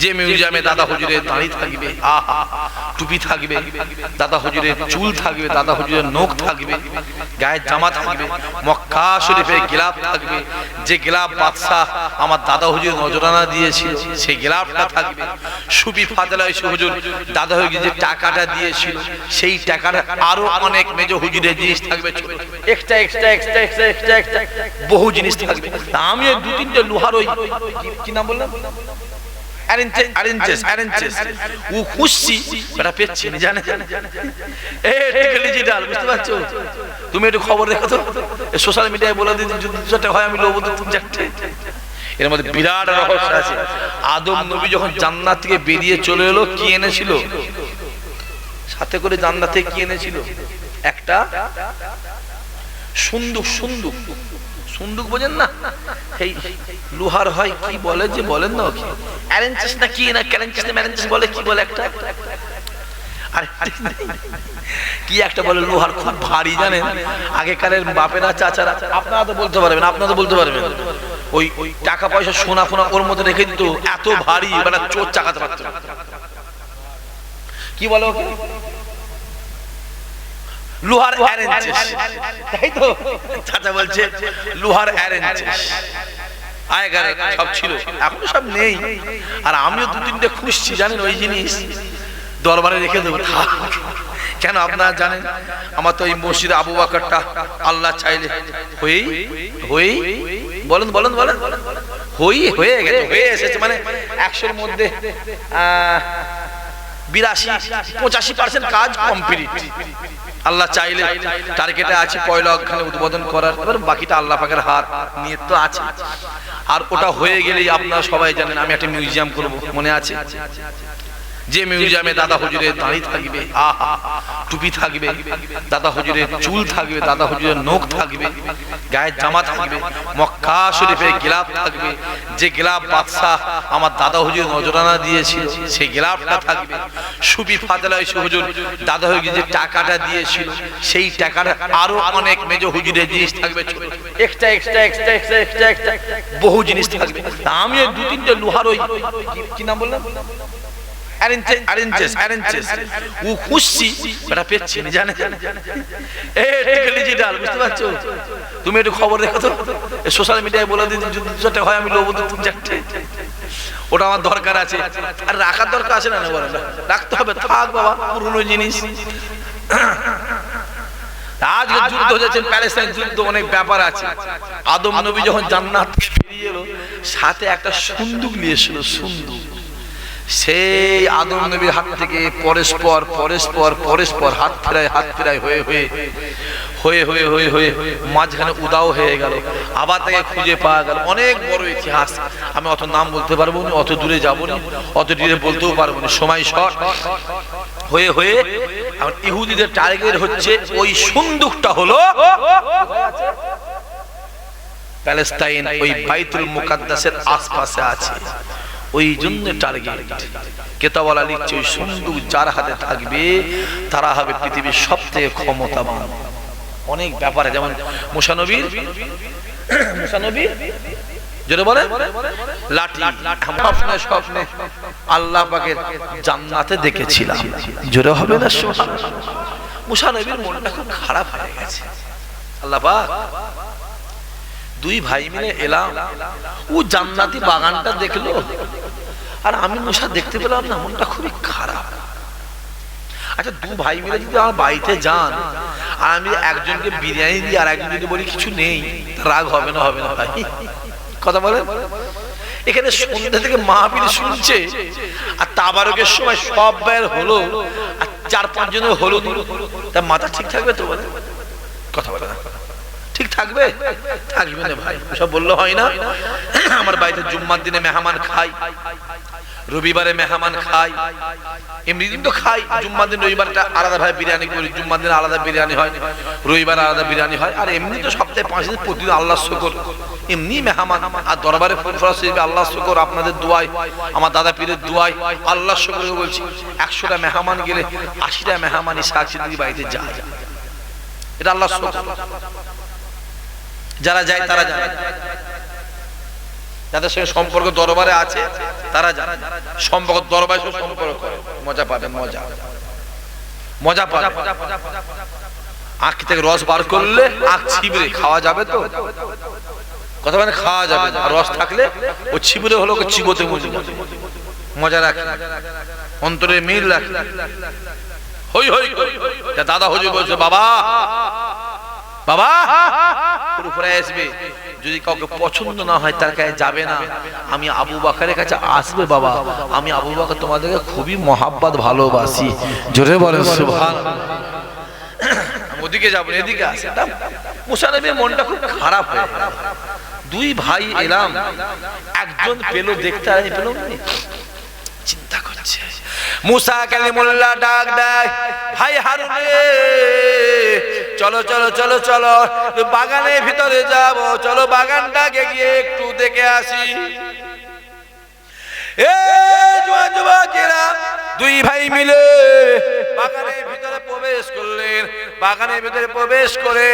যে মিউজিয়ামে দাদা হুজুরের দাড়ি থাকবে, আহা, টুপি থাকবে, দাদা হুজুরের চুল থাকবে, দাদা হুজুরের নখ থাকবে, গায়ের জামা থাকবে, মক্কা শরীফের গিলাফ থাকবে, যে গিলাফ বাদশাহ আমার দাদা হুজুর নজরানা দিয়েছে সেই গিলাফটা থাকবে। সুবি এসে হুজুর দাদা হুজুর যে টাকাটা দিয়েছিল, সেই টাকাটা আরও অনেক মেজ হুজুরের জিনিস থাকবে extra extra extra extra extra extra বহু জিনিস থাকবে। আমি দু তিনটে লোহার ওই কি নাম বললাম? অ্যারেঞ্জেস অ্যারেঞ্জেস অ্যারেঞ্জেস ও খুশি এটা পেচ্ছি না জানে এ ডিজিটাল বুঝতে পারছ তুমি একটু খবর দেখো তো। সোশ্যাল মিডিয়ায় বলে যদি হয় আমি লোবো তো তিন চারটে। এর মধ্যে বিরাট রহস্য আছে। আদম নবী যখন জান্নাত থেকে বেরিয়ে চলে এলো কি এনেছিল? সাথে করে জান্নাত থেকে কি এনেছিল? একটা সুন্দুক সুন্দুক সুন্দুক বোঝেন না? এই লোহার হয়, কি বলে যে বলেন না কি অ্যারেঞ্জেস না কি না ক্যারেঞ্জেস না ম্যারেঞ্জেস বলে কি বলে একটা? কি একটা বলে লোহার খুব ভারী জানেন? আগেকারের বাপেরা, চাচারা, আপনারা তো বলতে পারবেন, আপনারা তো বলতে পারবেন। ওই ওই টাকা পয়সা সোনা ফোনা ওর মধ্যে রেখে দিত, এত ভারী মানে চোর চাকাতে পারতো। কি বলো ওকে? লোহার অ্যারেঞ্জেস তাই তো? চাচা বলছে, লোহার অ্যারেঞ্জেস আগেকার সব ছিল। এখন সব নেই। আর আমিও দু তিনটে খুঁজছি, জানেন ওই জিনিস? দরবারে রেখে দেবো। কেন আপনারা জানেন? আমার তো এই মসজিদ আবু বাকরটা আল্লাহ চাইলে হয়েই হয়েই, বলেন বলেন বলেন। হই হয়ে গেছে, হয়ে এসেছে। মানে একশোর মধ্যে বিরাশি, পঁচাশি পার্সেন্ট কাজ কমপ্লিট আল্লাহ চাইলে টার্গেটে আছে পয়লা অজ্ঞানে উদ্বোধন করার পর বাকিটা আল্লাহ পাকের হাত নিয়ে তো আছে। আর ওটা হয়ে গেলেই আপনারা সবাই জানেন, আমি একটা মিউজিয়াম করব, মনে আছে? যে মিউজিয়ামে দাদা হুজুরের দাড়ি থাকবে আহা টুপি থাকবে, দাদা হুজুরের চুল থাকবে, দাদা হুজুরের নখ থাকবে, গায়ের জামা থাকবে, মক্কা শরীফের গিলাফ থাকবে, যে গিলাফ বাদশাহ আমার দাদা হুজুর নজরানা দিয়েছিল, সেই গিলাফটা থাকবে। সুবি ফাতেলা এসে হুজুর দাদা হুজুর যে টাকাটা দিয়েছিল, সেই টাকাটা আরও অনেক মেজ হুজুরের জিনিস থাকবে extra extra extra extra extra extra বহু জিনিস থাকবে। আমি দু তিনটে লোহার ওই কি নাম বললাম? অ্যারেঞ্জেস অ্যারেঞ্জেস অ্যারেঞ্জেস ও খুশি এটা পেচ্ছি জানে এ ডিজিটাল বুঝতে পারছ? তুমি একটু খবর দেখো তো। সোশ্যাল মিডিয়ায় বলে যদি চারটে হয় আমি লোবো চারটে। ওটা আমার দরকার আছে। আর রাখার দরকার আছে না বলেন? রাখতে হবে থাক বাবা পুরনো জিনিস। আজ যুদ্ধ হয়েছে প্যালেস্টাইন যুদ্ধ অনেক ব্যাপার আছে। আদম নবী যখন জান্নাত থেকে বেরিয়ে এলো সাথে একটা সুন্দুক নিয়ে এসেছিল সুন্দুক। সেই আদম নবীর হাত থেকে পরস্পর পরস্পর পরস্পর হাত ফেরায় হাত ফেরায়, হয়ে হয়ে হয়ে হয়ে হয়ে হয়ে মাঝখানে উদাও হয়ে গেল। আবার তাকে খুঁজে পাওয়া গেল। অনেক বড় ইতিহাস। আমি অত নাম বলতে পারব না, অত দূরে যাব না, অত দূরে বলতেও পারব না। সময় শর্ট। হয়ে হয়ে, এখন ইহুদিদের টার্গেট হচ্ছে ওই সুন্দুকটা হলো প্যালেস্তাইন। ওই বাইতুল মুকাদ্দাসের আশপাশে আছে। ওই জন্য টার্গেট কেতাবলা লিখছে, ওই যার হাতে থাকবে, তারা হবে পৃথিবীর সব ক্ষমতাবান। অনেক ব্যাপারে যেমন মুসানবীর মুসানবীর জান্নাতে দেখেছিলাম। জোরে হবে না মুসানবীর মনটা খুব খারাপ হয়ে গেছে। আল্লাহ দুই ভাই মিলে এলাম। ও জান্নাতি বাগানটা দেখল। আর আমি মশা দেখতে পেলাম না, মনটা খুবই খারাপ। আচ্ছা দু ভাই মিলে যদি আমার বাড়িতে যান, আর আমি একজনকে বিরিয়ানি দিই, আর একজন যদি বলি কিছু নেই রাগ হবে না হবে না ভাই। কথা বলেন? এখানে সন্ধ্যা থেকে মাহবিল শুনছে, আর তাবারকের সময় সব বের হলো, আর চার পাঁচ জনের হলো তা মাথা ঠিক থাকবে তো বলে কথা বলে না ঠিক থাকবে? থাকবে না ভাই। সব বললে হয় না। আমার বাড়িতে জুম্মার দিনে মেহমান খাই। রবিবারে মেহমান খাই। এমনি দিন তো খাই। জুম্মার দিন রবিবারটা আলাদা ভাবে বিরিয়ানি করি। জুম্মার দিন আলাদা বিরিয়ানি হয়। রবিবার আলাদা বিরিয়ানি হয়। আর এমনি তো সপ্তাহে পাঁচ দিন প্রতিদিন আল্লাহ শুকর। এমনি মেহমান। আর দরবারে ফোন ফরাস আল্লাহ শুকর, আপনাদের দোয়াই আমার দাদা পীরের দোয়াই আল্লাহ শুকর বলছি। একশোটা মেহমান গেলে আশিটা মেহমান ইসাক সিদ্দিক বাড়িতে যায়। এটা আল্লাহ শুকর। যারা যায়, তারা যায়। যাদের সঙ্গে সম্পর্ক দরবারে আছে, তারা জানে সম্পর্ক দরবারে সম্পর্ক করে। মজা পাবে, মজা। মজা পাবে। আখ থেকে রস বার করলে আখ ছিবড়ে, খাওয়া যাবে তো? কথা মানে খাওয়া যাবে রস থাকলে ও ছিবড়ে হলো চিবোতে মজা মজা রাখে। অন্তরে মিল রাখে। হই হই। দাদা হুজুর বলছে, বাবা বাবা উপরে আসবে। যদি কাউকে পছন্দ না হয়, তার কাছে যাবে না। আমি আবু বাকারের কাছে আসবে বাবা। আমি আবু বাকর তোমাদেরকে খুবই মহাব্বত ভালোবাসি। জোরে বলেন, সুবহান। ওদিকে যাব, এদিকে আসে। মুসানবীর মনটা খুব খারাপ হয়ে। দুই ভাই এলাম। একজন পেল দেখতে, আর পেল চিন্তা করছে। মুসা কালিমুল্লাহ ডাক দেয়, ভাই হারুন চলো চলো চলো চলো। বাগানের ভিতরে যাব। চলো, বাগানটাকে গিয়ে একটু দেখে আসি। এ দুই ভাই মিলে বাগানের প্রবেশ করলেন। বাগানের ভিতরে প্রবেশ করে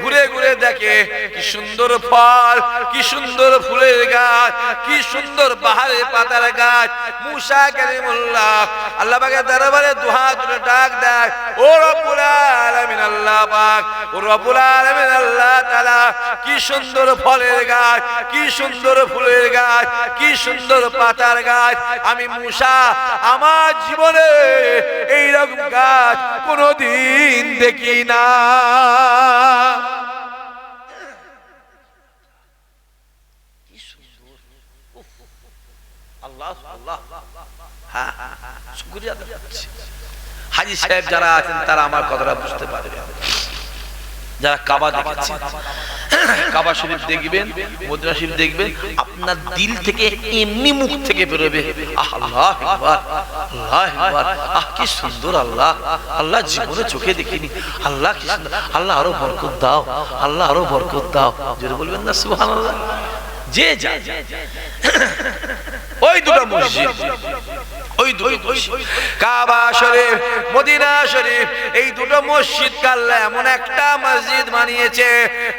ঘুরে ঘুরে দেখে, কি সুন্দর ফল, কি সুন্দর ফুলের গাছ, কি সুন্দর বাহারের পাতার গাছ। মুসা কালিমুল্লাহ আল্লাহ পাকের দরবারে দুহাত তুলে ডাক দেয়, ও রব্বুল আলামিন, আল্লাহ পাক, ও রব্বুল আলামিন, আল্লাহ তাআলা, কি সুন্দর ফলের গাছ, কি সুন্দর ফুলের গাছ, কি সুন্দর পাতার গাছ। আমি মুসা, আমার জীবনে এইরকম গাছ গাছ কোনোদিন দেখি না। হাজি সাহেব যারা আছেন, তারা আমার কথাটা বুঝতে পারবে। যারা কাবা দেখেছেন কাবা শরীফ দেখবেন, মদিনা শরীফ দেখবেন, আপনার দিল থেকে এমনি মুখ থেকে বেরোবে। আল্লাহ আল্লাহ আহ, কি সুন্দর আল্লাহ। আল্লাহ জীবনে চোখে দেখিনি। আল্লাহ কি সুন্দর। আল্লাহ আরও বরকত দাও। আল্লাহ আরও বরকত দাও। জোরে বলবেন না, সুবহানাল্লাহ। যে যা ওই দুটো মসজিদ। ওই দুটো কাবা শরীফ, মদিনা শরীফ, এই দুটো মসজিদ কাল্লা এমন একটা মসজিদ বানিয়েছে।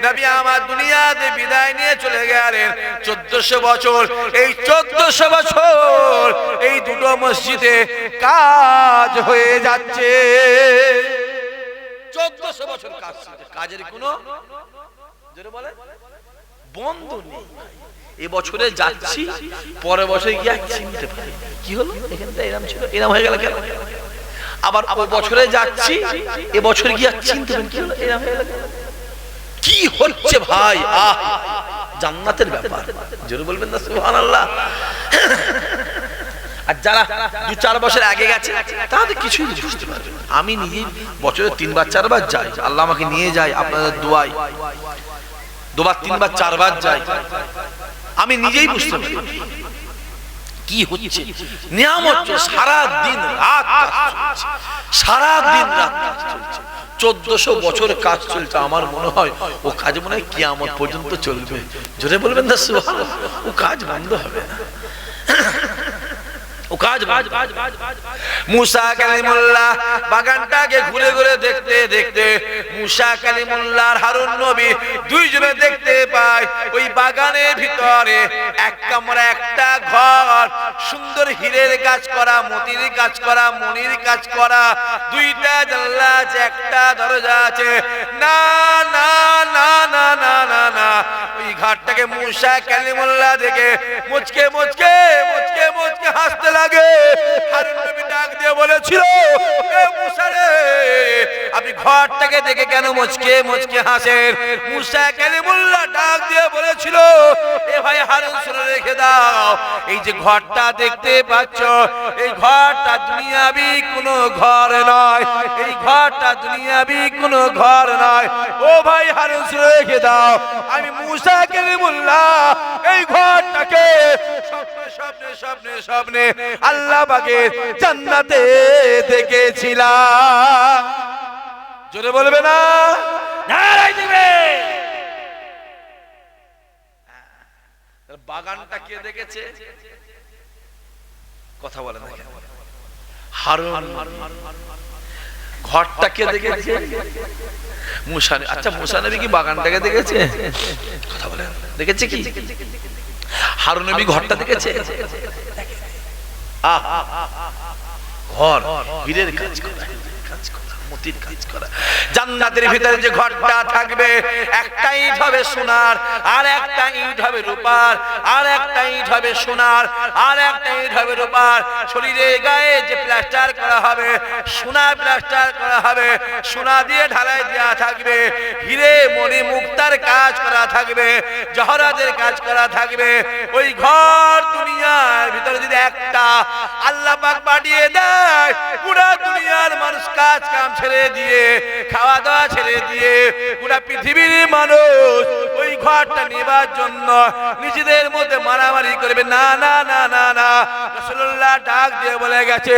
নবী আমার দুনিয়াতে বিদায় নিয়ে চলে গেলেন। চোদ্দশো বছর, এই চোদ্দশো বছর এই দুটো মসজিদে কাজ হয়ে যাচ্ছে। কাজের কোনো বন্ধ নেই। এবছরে যাচ্ছি, পরের বছরে গিয়ে চিনতে পারি কি হলো? এখানটা এরম ছিল, এরম হয়ে গেল কেন? আবার ও বছরে যাচ্ছি এবছর গিয়ে আর চিনতে পারি কি হলো? এরম হয়ে গেল কি হচ্ছে ভাই? আহ! জান্নাতের ব্যাপার। জোরে বলবেন না, সুবহানাল্লাহ। আর যারা দু চার বছর আগে গেছে, তাদের কিছুই বুঝতে পারবে। আমি নিজেই বছরে তিনবার, চারবার যাই। আল্লাহ আমাকে নিয়ে যায়, আপনাদের দোয়াই দুবার, তিনবার, চারবার যাই। আমি নিজেই বুঝতে পারি কি হচ্ছে? নিয়ামত সারা দিন রাত। সারা দিন রাত চলছে। চোদ্দশো বছর কাজ চলছে। আমার মনে হয় ও কাজ মনে হয় কিয়ামত পর্যন্ত চলবে। জোরে বলবেন না? ও কাজ বন্ধ হবে না। কাজ সুন্দর কাজ করা, মতির কাজ করা মনির কাজ করা, দুইটা জানলা আছে, একটা দরজা আছে। না না না না না না না। ওই ঘাটটাকে মুসা কালিমুল্লাহ দেখে মুচকে মুচকে মুচকে মুচকে হাসতে লাগে নবী ডাক দিয়ে বলেছিল আপনি ঘরটাকে দেখে কেন মুচকে মুচকে মুসা ডাক দিয়ে বলেছিল, এ ভাই হারুন রেখে দাও, এই যে ঘরটা দেখতে পাচ্ছ, এই ঘরটা দুনিয়াবি কোনো ঘর নয়, এই ঘরটা দুনিয়াবি কোনো ঘর নয়। ও ভাই হারুন, শুনে রেখে দাও, আমি মুসা কালিমুল্লাহ, এই ঘরটাকে স্বপ্নে স্বপ্নে স্বপ্নে আল্লাহ বাগের জান্নাতে দেখেছিলাম। জোরে বলবে না? বাগানটা কে দেখেছে? কথা বলে ঘরটা কে দেখেছে? আচ্ছা মুসা কি বাগানটাকে দেখেছে? কথা বলে। দেখেছে কি? হারুন নবী ঘরটা দেখেছে? আহ, ঘর হীরের কাজ করা। কাজ করা। মতির কাজ করা। জান্নাতের ভিতরে যে ঘরটা থাকবে একটা ইট হবে সোনার, আর একটা ইট হবে রূপার, আর একটা ইট হবে সোনার, আর একটা ইট হবে রূপার। শরীরে গায়ে যে প্লাস্টার করা হবে, সোনা প্লাস্টার করা হবে, সোনা দিয়ে ঢালাই দেওয়া থাকবে, হিরে মণি মুক্তার কাজ করা থাকবে, জহরাদের কাজ করা থাকবে। ওই ঘর দুনিয়ার ভিতরে যদি একটা আল্লাহ পাক পাঠিয়ে দেয়, পুরা দুনিয়ার কাজ কাম ছেড়ে দিয়ে খাওয়া দাওয়া ছেড়ে দিয়ে পুরা পৃথিবীর মানুষ ওই ঘরটা নেবার জন্য নিজেদের মধ্যে মারামারি করবে। না না না না না। রাসূলুল্লাহ ডাক দিয়ে বলে গেছে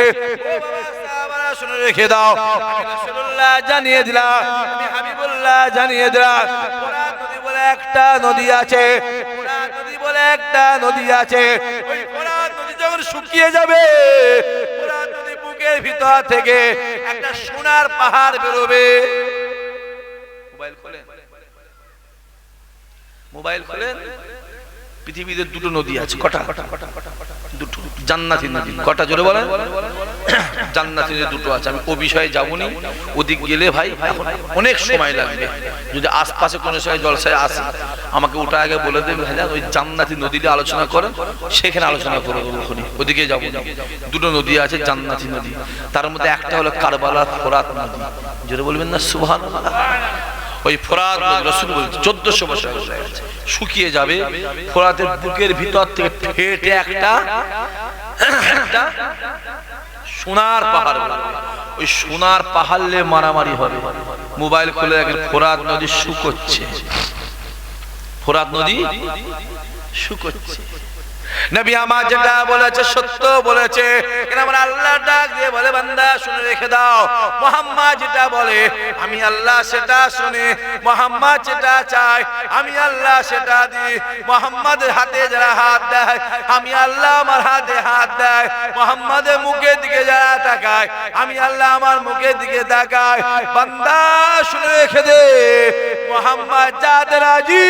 একটা নদী আছে নদী আছে। নদী যখন শুকিয়ে যাবে বুকের ভিতর থেকে একটা সোনার পাহাড় বেরোবে। মোবাইল খোলেন? মোবাইল খোলেন? পৃথিবীতে দুটো নদী আছে কটা? দুটো জান্নাতি নদী। কটা জোরে বলেন? জান্নাতি নদী দুটো আছে, আমি ও বিষয়ে যাবনি। ওদিক গেলে ভাই অনেক সময় লাগবে। যদি আশপাশে কোনো সময় জলসায় আসে, আমাকে ওটা আগে বলে দেবে ভাই ওই জান্নাতি নদী নিয়ে আলোচনা করেন। সেখানে আলোচনা করে ওখানে ওদিকে যাব। দুটো নদী আছে, জান্নাতি নদী। তার মধ্যে একটা হলো কারবালা ফোরাত নদী। জোরে বলবেন না সুবহান ওই ফোরাত রসুল বলছে চোদ্দশো বছর শুকিয়ে যাবে। ফোরাতের বুকের ভিতর থেকে ফেটে একটা সোনার পাহাড় ওই সোনার পাহাড়লে মারামারি হবে। মোবাইল খুলে দেখেন ফোরাত নদী শুকোচ্ছে। ফোরাত নদী শুকোচ্ছে। নবী আমার যেটা বলেছে, সত্য বলেছে। আমার আল্লাহ ডাক দিয়ে বলে, বান্দা, শুনে রেখে দাও। মোহাম্মদ যেটা বলে, আমি আল্লাহ সেটা শুনে, মোহাম্মদ যেটা চাই আমি আল্লাহ সেটা দিই। মোহাম্মদের হাতে যারা হাত দেয়, আমি আল্লাহ আমার হাতে হাত দেয়। মোহাম্মদের মুখের দিকে যারা তাকায়, আমি আল্লাহ আমার মুখের দিকে তাকায়। বান্দা, শুনে রেখে দে। মোহাম্মদ যাতে রাজি,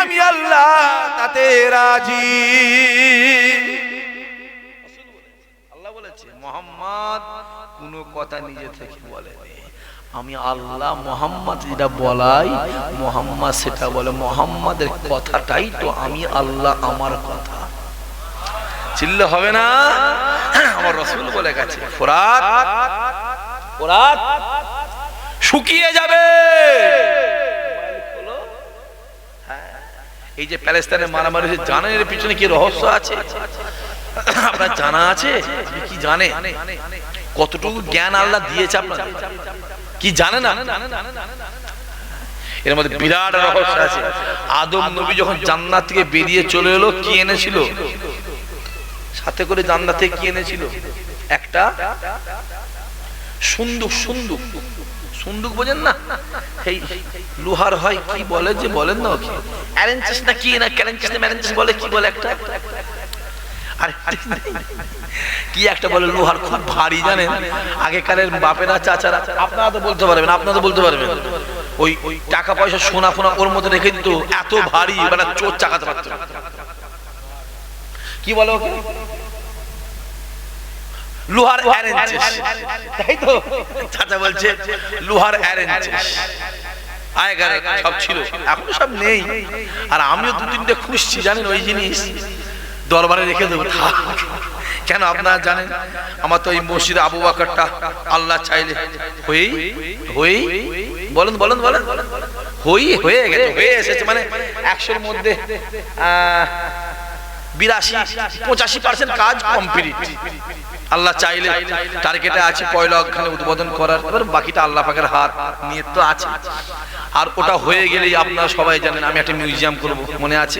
আমি আল্লাহ তাতে রাজি। আল্লাহ বলেছে, মোহাম্মদ কোনো কথা নিজে থেকে বলেনি। আমি আল্লাহ মোহাম্মদ যেটা বলাই, মোহাম্মদ সেটা বলে, মোহাম্মদের কথাটাই তো আমি আল্লাহ আমার কথা। চিল্লে হবে না? আমার রসুল বলে গেছে, ফোরাত ফোরাত শুকিয়ে যাবে। এই যে প্যালেস্তাইনের মারামারি হয়েছে, জানেন এর পিছনে কি রহস্য আছে? আপনার জানা আছে? কি জানে কতটুকু জ্ঞান আল্লাহ দিয়েছে আপনার? কি জানে না? এর মধ্যে বিরাট রহস্য আছে। আদম নবী যখন জান্নাত থেকে বেরিয়ে চলে এলো কি এনেছিল? সাথে করে জান্নাত থেকে কি এনেছিল? একটা সুন্দুক সুন্দুক সুন্দুক বোঝেন না? এই লোহার হয়, কি বলে যে বলেন না ওকে? অ্যারেঞ্চেস না কি না ক্যারেঞ্চেস না ম্যারেঞ্চেস বলে কি বলে একটা? কি একটা বলে লোহার খুব ভারী জানেন? আগেকারের বাপেরা, চাচারা, আপনারা তো বলতে পারবেন, আপনারা তো বলতে পারবেন। ওই টাকা পয়সা সোনা ফোনা ওর মধ্যে রেখে দিত, এত ভারী মানে চোর চাকাতে পারতো। কি বলো ওকে? লোহার অ্যারেঞ্চেস তাই তো? চাচা বলছে, লোহার অ্যারেঞ্চেস আগেকার সব ছিল। এখন সব নেই। আর আমিও দু তিনটে খুঁজছি, জানেন ওই জিনিস? দরবারে রেখে দেবো। কেন আপনারা জানেন? আমার তো এই মসজিদ আবু বাকরটা আল্লাহ চাইলে হয়েই হয়েই, বলেন বলেন বলেন। হই হয়ে গেছে, হয়ে এসেছে। মানে একশোর মধ্যে বিরাশি, পঁচাশি পার্সেন্ট কাজ কমপ্লিট আল্লাহ চাইলে টার্গেটে আছে পয়লা অজ্ঞানে উদ্বোধন করার পর বাকিটা আল্লাহ পাকের হাত নিয়ে তো আছে। আর ওটা হয়ে গেলেই আপনারা সবাই জানেন, আমি একটা মিউজিয়াম করব, মনে আছে?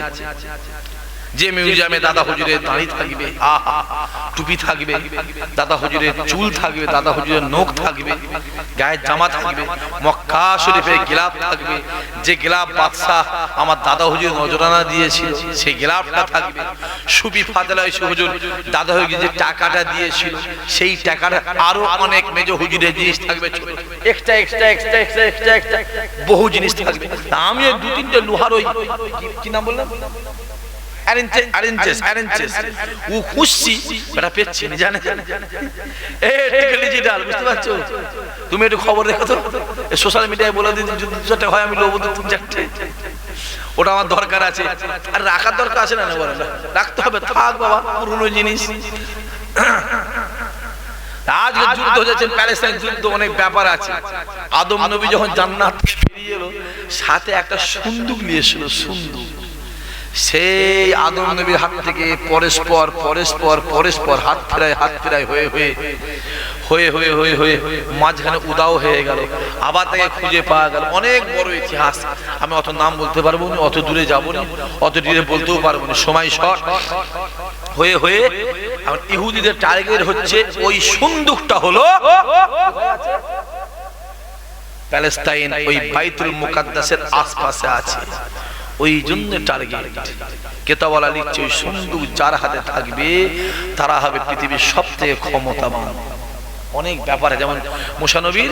যে মিউজিয়ামে দাদা হুজুরে দাঁড়িয়ে থাকবে, আহা! টুপি থাকবে, দাদা হুজুরের চুল থাকবে, দাদা হুজুরের নখ থাকবে, গায়ের জামা থাকবে, মক্কা শরীফের গিলাপ থাকবে। যে গিলাপ বাদশাহ আমার দাদা হুজুর নজরানা দিয়েছিল, সেই গিলাপটা থাকবে। সুবি ফাতেলা এসে হুজুর দাদা হুজুর যে টাকাটা দিয়েছিল, সেই টাকাটা আরও অনেক মেজ হুজুরের জিনিস থাকবে extra extra extra extra extra extra বহু জিনিস থাকবে। আমি দু তিনটে লোহার ওই কি নাম বললাম? অ্যারেঞ্জেস অ্যারেঞ্জেস অ্যারেঞ্জেস ও খুশি জানে এ ডিজিটাল বুঝতে পারছ তুমি একটু খবর দেখো তো সোশ্যাল মিডিয়ায় বলে যদি চারটে হয় আমি লোবো দু তিন চারটে ওটা আমার দরকার আছে আর রাখার দরকার আছে না রাখতে হবে থাক বাবা পুরনো জিনিস আজ যুদ্ধ হয়েছে প্যালেস্টাইন যুদ্ধ অনেক ব্যাপার আছে আদম নবী যখন জান্নাত বেরিয়ে এলো সাথে একটা সুন্দুক নিয়ে এসেছিল সুন্দুক সেই আদম নবীর হাত থেকে পরস্পর পরস্পর পরস্পর হাত ফেরায় হাত ফেরায়, হয়ে হয়ে হয়ে হয়ে হয়ে হয়ে মাঝখানে উদাও হয়ে গেল। আবার তাকে খুঁজে পাওয়া গেল। অনেক বড় ইতিহাস। আমি অত নাম বলতে পারব না, অত দূরে যাব না, অত দূরে বলতেও পারব না। সময় শর্ট। হয়ে হয়ে, এখন ইহুদিদের টার্গেট হচ্ছে ওই সুন্দুকটা হলো প্যালেস্তাইন। ওই বাইতুল মুকাদ্দাসের আশপাশে আছে। ওই জন্য টার্গেট কেতাবলা লিখছে, ওই সুন্দুক যার হাতে থাকবে, তারা হবে পৃথিবীর সব ক্ষমতাবান। অনেক ব্যাপারে যেমন মুসানবীর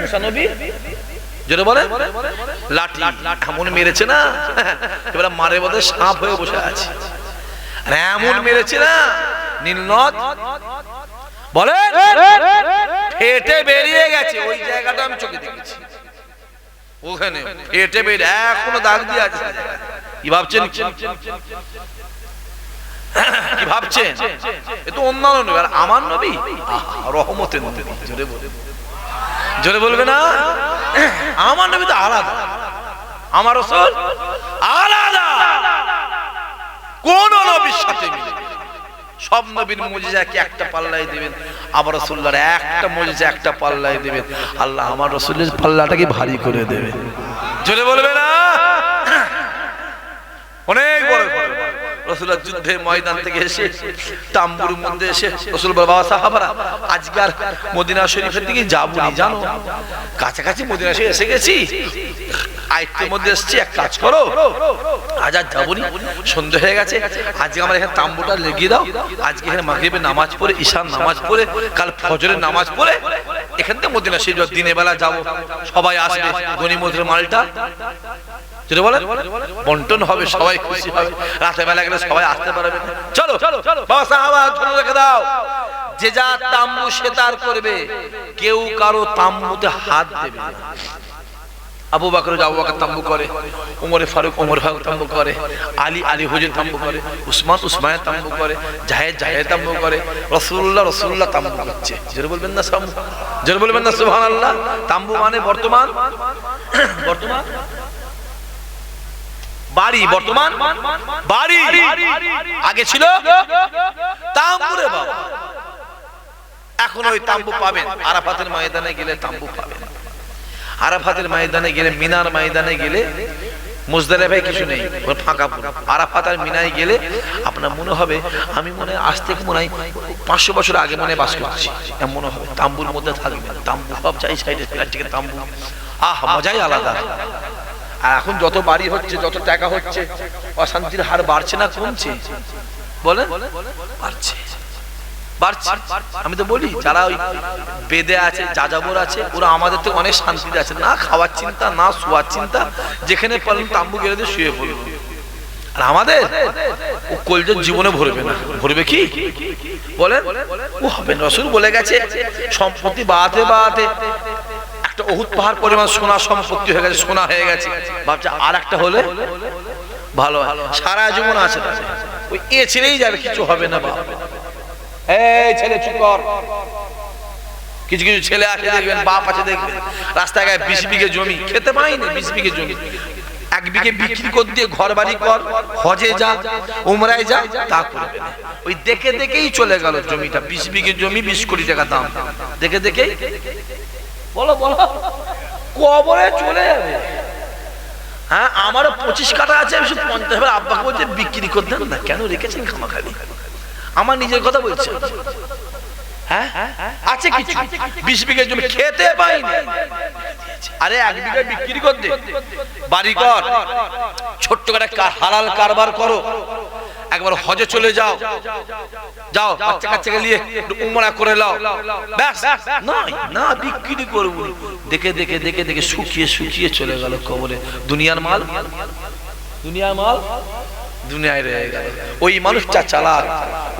মুসানবীর মেরেছে না? মারে বোধহয় সাপ হয়ে বসে আছে। আর এমন মেরেছে না নীলনদ বলে বেরিয়ে গেছে, ওই জায়গাটা আমি চোখে দেখেছি। ওখানে। ফেটে বেরিয়ে এখনও দাগ দিয়ে আছে। কি ভাবছেন? কি ভাবছেন? এ তো অন্যান্য নবী, আর আমার নবী? রহমতের নবী, জোরে বলে জোরে বলবে না? আমার নবী তো আলাদা। আমার রসুল আলাদা। কোন নবীর সাথে মিলে সব নবীর মজিজাকে একটা পাল্লাই দিবেন আমার রসুল্লার একটা মজিজা একটা পাল্লাই দিবেন। আল্লাহ আমার রসুলের পাল্লাটাকে ভারী করে দেবে জোরে বলবে না? অনেক বড় রসুলের যুদ্ধে ময়দান থেকে এসে, তাম্বুর মধ্যে এসে রসুল বাবা সাহাবারা, আজকে আর মদিনা শরীফের দিকে যাব জানো? কাছাকাছি মদিনা শরীফ এসে গেছি। আয়ত্তের মধ্যে এসছি, এক কাজ করো। আজ আর যাব নি। সন্ধ্যে হয়ে গেছে। আজকে আমার এখানে তাম্বুটা লেগিয়ে দাও। আজকে এখানে মাগরিবের নামাজ পড়ে ঈশান নামাজ পড়ে, কাল ফজরের নামাজ পড়ে, এখান থেকে মদিনা শরীফ দিনের বেলা যাব। সবাই আসবে গনিমতের মালটা। যেটা বলে বন্টন হবে, সবাই খুশি হবে। রাতে বেলা গেলে সবাই আসতে পারবে। চলো বাবা সাহাবা ধরে রেখে দাও। যে যা তাম্বু সে তার করবে। কেউ কারও তাম্বুতে হাত দেবে আবু বাকর আবু বাকর তাম্বু করে, উমরে ফারুক, উমর ফারুক তাম্বু করে, আলী আলী হুজুর তাম্বু করে, উসমান উসমান তাম্বু করে, জাহেদ জাহেদ তাম্বু করে রসুল্লাহ রসুল্লাহ তাম্বু করছে। জোরে বলবেন না সাম্বু? জোরে বলবেন না সুবহানাল্লাহ। তাম্বু মানে বর্তমান? বর্তমান? বাড়ি বর্তমান? বাড়ি। আগে ছিল তাম্বুরে বাবা। এখন ওই তাম্বু পাবেন। আরাফাতের ময়দানে গেলে তাম্বু পাবেন। আরাফাতের ময়দানে গেলে, মিনার ময়দানে গেলে মুজদালিফায় কিছু নেই ফাঁকা। আরাফাত আর মিনায় গেলে আপনার মনে হবে, আমি মনে আজ থেকে মনে হয় পাঁচশো বছর আগে মনে বাস করছি। এমন মনে হবে, তাম্বুর মধ্যে থাকবে তাম্বু সব চাই সাইডে প্লাস্টিকের তাম্বু। আহ, মজাই আলাদা। আর এখন যত বাড়ি হচ্ছে, যত টাকা হচ্ছে, অশান্তির হার বাড়ছে না কমছে? বলেন? বাড়ছে। আমি তো বলি, যারা ওই বেদে আছে, যাযাবর আছে, ওরা আমাদের থেকে অনেক শান্তিতে আছে। না খাওয়ার চিন্তা, না শোয়ার চিন্তা, যেখানে পারলেন তাম্বু গেলে দিয়ে শুয়ে পড়বে আর আমাদের, ও কলজের জীবনে ভরবে না। ভরবে কি? বলেন? ও হবে। রসুল বলে গেছে, সম্পত্তি বাড়াতে বাড়াতে। একটা অহুত পাহাড় পরিমাণ সোনা সম্পত্তি হয়ে গেছে, সোনা হয়ে গেছে। ভাবছে আর একটা হলে ভালো সারা জীবন আছে ওই এ ছেড়েই যাবে, কিছু হবে না বাবা। এই ছেলে, চুপ কর। কিছু কিছু ছেলে আছে, দেখবেন, বাপ আছে, দেখবেন। রাস্তায় গায়ে বিশ বিঘে জমি, খেতে পাইনি বিশ বিঘে জমি। এক বিঘে বিক্রি করে দিয়ে ঘর বাড়ি কর, হজে যা, উমরায় যা, তা করবে ওই দেখে দেখেই চলে গেল জমিটা। বিশ বিঘে জমি, বিশ কোটি টাকা দাম। দেখে দেখেই বলো বলো। কবরে চলে যাবে। হ্যাঁ আমারও পঁচিশ কাটা আছে, আমি শুধু পঞ্চাশ হাজার আব্বাকে বলছে, বিক্রি করতেন না। কেন রেখেছেন খামাখালি? আমার নিজের কথা বলছে। হ্যাঁ আছে কিছু? বিশ বিঘের জমি খেতে পাইনি। আরে এক বিঘা বিক্রি করতে। বাড়ি কর ছোট্ট করে হালাল কারবার করো। একবার হজে চলে যাও। যাও বাচ্চা কাচ্চাকে নিয়ে উমরা করে লাও ব্যাস। নয় না বিক্রি করব দেখে দেখে দেখে দেখে শুকিয়ে শুকিয়ে চলে গেল কবরে। দুনিয়ার মাল? দুনিয়ার মাল? দুনিয়ায় রয়ে গেল। ওই মানুষটা চালাক,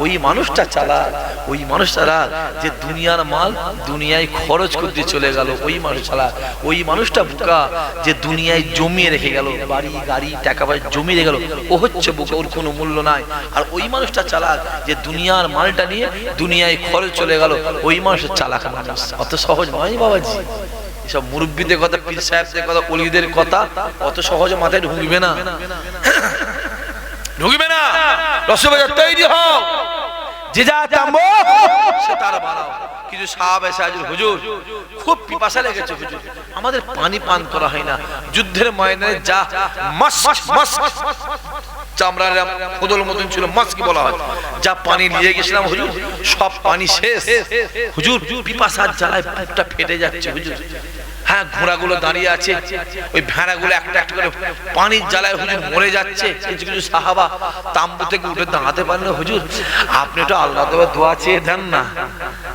ওই মানুষটা চালাক, ওই মানুষ চালাক যে দুনিয়ার মাল দুনিয়ায় খরচ করতে চলে গেল। ওই মানুষ চালাক, ওই মানুষটা বোকা যে দুনিয়ায় জমিয়ে রেখে গেল, বাড়ি, গাড়ি, টাকা পয়সা জমিয়ে রেখে গেল। ও হচ্ছে বোকা, ওর কোনো মূল্য নাই। আর ওই মানুষটা চালাক যে দুনিয়ার মালটা নিয়ে দুনিয়ায় খরচ চলে গেল। ওই মানুষের চালাক মানুষ। অত সহজ নয় বাবাজি। সব মুরব্বীদের কথা, পীর সাহেবদের কথা, অলিদের কথা অত সহজে মাথায় ঢুকবে না। ঢুকবে না। রসবাজার তৈরি হও যে যা চামবো সে তার বানাও। কিছু সাহাব এসে হাজির হুজুর, খুব পিপাসা লেগেছে, হুজুর। আমাদের পানি পান করা হয় না। যুদ্ধের ময়দানে যা মাস মাস চামড়ার খোদল মতন ছিল মাছ কি বলা হয়? যা পানি নিয়ে গেছিলাম, হুজুর, সব পানি শেষ। হুজুর, পিপাসার জ্বালায় ফেটে যাচ্ছে, হুজুর। হ্যাঁ ঘোড়াগুলো দাঁড়িয়ে আছে। ওই ভেড়াগুলো একটা একটা করে পানির জ্বালায় হুজুর মরে যাচ্ছে। কিছু কিছু সাহাবা তাম্বু থেকে উঠে দাঁড়াতে পারেন হুজুর। আপনি তো আল্লাহ তবে দোয়া চেয়ে দেন না।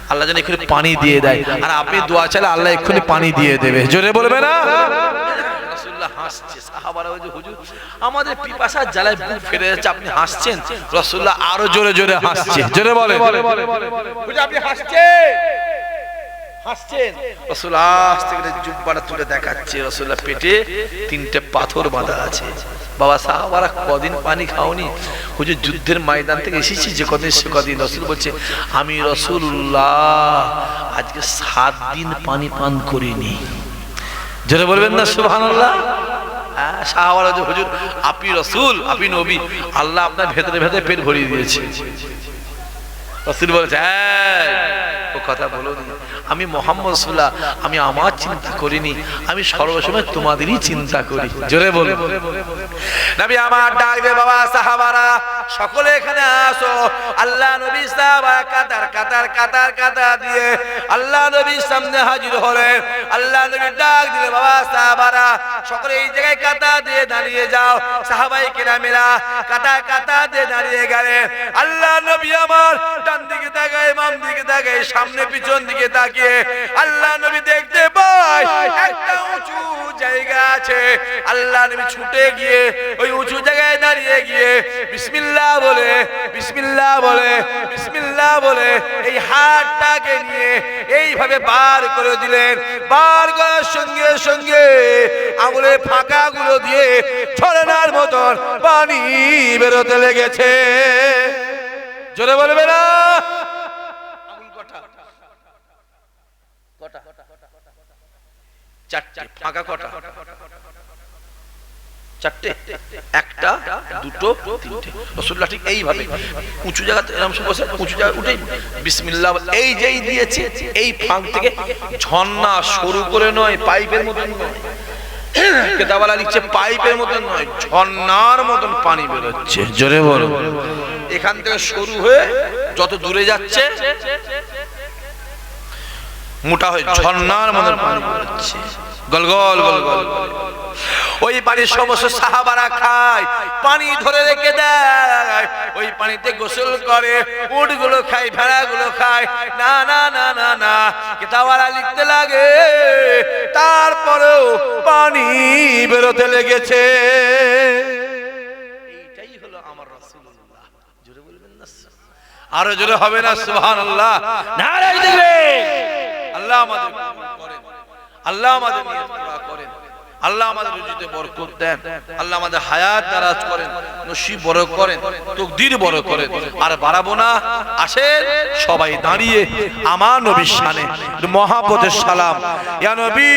আল্লাহ যেন এক্ষুনি পানি দিয়ে দেয়। আর আপনি দোয়া চাইলে আল্লাহ এক্ষুনি পানি দিয়ে দেবে। জোরে বলবে না? হাসছে। সাহাবারা হুজুর, আমাদের পিপাসার জ্বালায় বুক ফেটে যাচ্ছে, আপনি হাসছেন? রাসূলুল্লাহ আরও জোরে জোরে হাসছে। জোরে বলে আপনি হাসছেন? হাসছেন রসুল আস্তে করে জুব্বাটা তুলে দেখাচ্ছে রসুল্লাহ পেটে। তিনটে পাথর বাঁধা আছে। বাবা সাহাবারা কদিন পানি খাওনি। হুজুর যুদ্ধের ময়দান থেকে এসেছি যে কদিন সে কদিন। রসুল বলছে আমি রসুল্লাহ আজকে সাত দিন পানি পান করিনি। যেটা বলবেন না সুবহানাল্লাহ? হ্যাঁ, সাহাবারা যে হুজুর আপনি রসুল আপনি নবী। আল্লাহ আপনার ভেতরে ভেতরে পেট ভরিয়ে দিয়েছে। রসুল বলেছে "এই, ও কথা বলুন। আমি মোহাম্মদ রসুল্লাহ, আমি আমার চিন্তা করিনি, আমি সর্বসময় তোমাদেরই চিন্তা করি। জোরে বলে আমার ডাকবে বাবা সাহাবারা সকলে এখানে আসো। আল্লাহ নবী সাহাবা কাতার কাতার কাতার কাতার দিয়ে আল্লাহ নবীর সামনে হাজির হলেন আল্লাহ নবী ডাক দিলে, বাবা সাহাবারা, সকলে এই জায়গায় কাতার দিয়ে দাঁড়িয়ে যাও। সাহাবাই কেরামেরা কাতার কাতার দিয়ে দাঁড়িয়ে গেলে, আল্লাহ নবী আমার ডান দিকে তাকায়, বাম দিকে তাকায়, সামনে পিছন দিকে তাকিয়ে আল্লাহ নবী দেখতে পাই একটা উঁচু জায়গা আছে। আল্লাহ নবী ছুটে গিয়ে ওই উঁচু জায়গায় দাঁড়িয়ে গিয়ে বিসমিল্লাহ বলে বিসমিল্লাহ বলে বিসমিল্লাহ বলে এই হাতটাকে নিয়ে এইভাবে বার করে দিলেন। বার করার সঙ্গে সঙ্গে আঙুলে ফাঁকা গুলো দিয়ে ছড়ানোর মতন পানি বেরোতে লেগেছে। জোরে বলবে না আঙুল কটা কটা চারটে ফাঁকা কটা? চারটে একটা দুটো তিনটে। রসুল্লাহ ঠিক এইভাবে উঁচু জায়গাতে এরকম বসে উঁচু জায়গা উঠে বিসমিল্লাহ এই যেই দিয়েছে এই ফাঁক থেকে ঝর্ণা সরু করে নয় পাইপের মতন নয়। কেতাবালা লিখছে পাইপের মতন নয় ঝর্ণার মতন পানি বেরোচ্ছে। জোরে বল। এখান থেকে শুরু হয়ে যত দূরে যাচ্ছে মোটা হয়ে ঝর্ণার মতন পানি বেরোচ্ছে গলগল গলগল ওই পানির সমস্ত সাহাবারা খায় পানি ধরে রেখে দেয়। ওই পানিতে গোসল করে উটগুলো খায় ভেড়া গুলো খায়। না না না না না কেতাবারা লিখতে লাগে। তারপরেও পানি বেরোতে লেগেছে। এইটাই হলো আমার রাসূলুল্লাহ। জোরে বলবেন না? আরও জোরে হবে না? সুবহানাল্লাহ। নারাই দেবে। আল্লাহ আমাদের করেন। আল্লাহ আমাদের করেন। আল্লাহ আমাদের রুজিতে বরকত দেন। আল্লাহ আমাদের হায়াত দারাজ করেন, নসিব বড় করেন, তকদির বড় করেন। আর বাড়াবো না, আসেন সবাই দাঁড়িয়ে আমার নবীর শানে সালাম। ইয়া নবী